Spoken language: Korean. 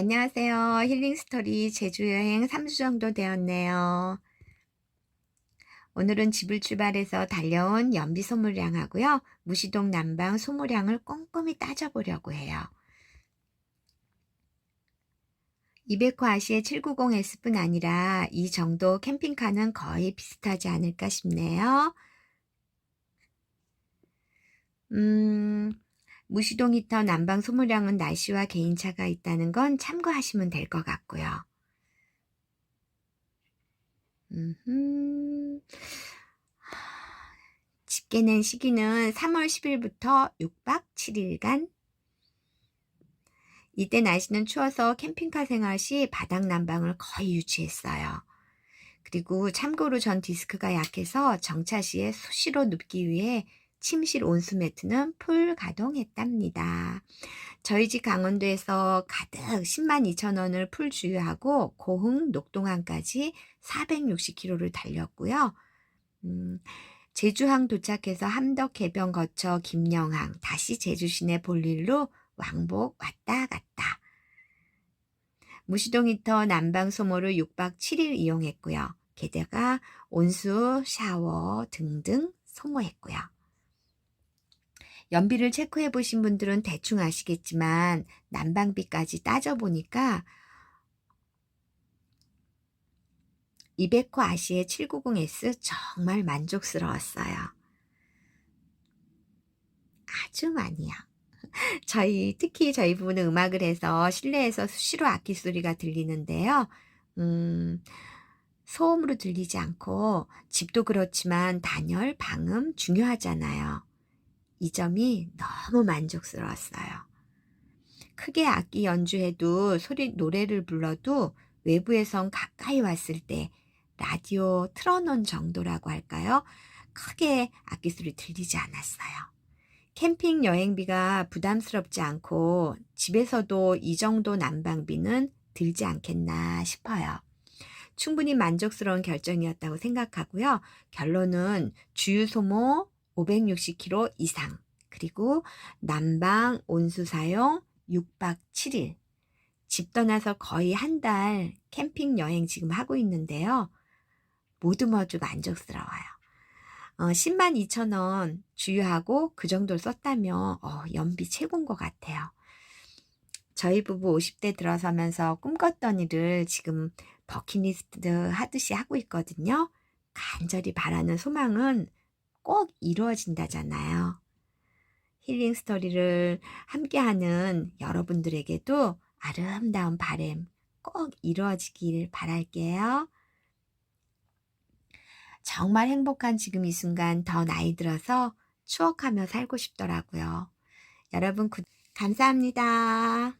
안녕하세요. 힐링 스토리 제주 여행 3주 정도 되었네요. 오늘은 집을 출발해서 달려온 연비 소모량하고요. 무시동 남방 소모량을 꼼꼼히 따져보려고 해요. 이베코 아시의 790S뿐 아니라 이 정도 캠핑카는 거의 비슷하지 않을까 싶네요. 음, 무시동 히터 난방 소모량은 날씨와 개인차가 있다는 건 참고하시면 될 것 같고요. 음흠. 낸 시기는 3월 10일부터 6박 7일간. 이때 날씨는 추워서 캠핑카 생활 시 바닥 난방을 거의 유지했어요. 그리고 참고로 전 디스크가 약해서 정차 시에 수시로 눕기 위해 침실 온수 매트는 풀 가동했답니다. 저희 집 강원도에서 가득 10만 2천 원을 풀 주유하고 고흥 녹동항까지 460km를 달렸고요. 음, 제주항 도착해서 함덕 개병 거쳐 김영항 다시 제주 시내 볼일로 왕복 왔다 갔다. 무시동 히터 난방 소모를 6박 7일 이용했고요. 게다가 온수, 샤워 등등 소모했고요. 연비를 체크해 보신 분들은 대충 아시겠지만 난방비까지 따져보니까 이베코 아시의 790S 정말 만족스러웠어요. 아주 많이요. 저희 특히 저희 부부는 음악을 해서 실내에서 수시로 악기 소리가 들리는데요. 음, 소음으로 들리지 않고 집도 그렇지만 단열, 방음 중요하잖아요. 이 점이 너무 만족스러웠어요. 크게 악기 연주해도 소리 노래를 불러도 외부에선 가까이 왔을 때 라디오 틀어놓은 정도라고 할까요? 크게 악기 소리 들리지 않았어요. 캠핑 여행비가 부담스럽지 않고 집에서도 이 정도 난방비는 들지 않겠나 싶어요. 충분히 만족스러운 결정이었다고 생각하고요. 결론은 주유 소모 560km 이상, 그리고 난방 온수 사용 6박 7일. 집 떠나서 거의 한 달 캠핑 여행 지금 하고 있는데요. 모두 모두 만족스러워요. 어, 10만 2천 원 주유하고 그 정도를 썼다면 어, 연비 최고인 것 같아요. 저희 부부 50대 들어서면서 꿈꿨던 일을 지금 버킷리스트 하듯이 하고 있거든요. 간절히 바라는 소망은 꼭 이루어진다잖아요. 힐링 스토리를 함께하는 여러분들에게도 아름다운 바램 꼭 이루어지길 바랄게요. 정말 행복한 지금 이 순간 더 나이 들어서 추억하며 살고 싶더라고요. 여러분, 감사합니다.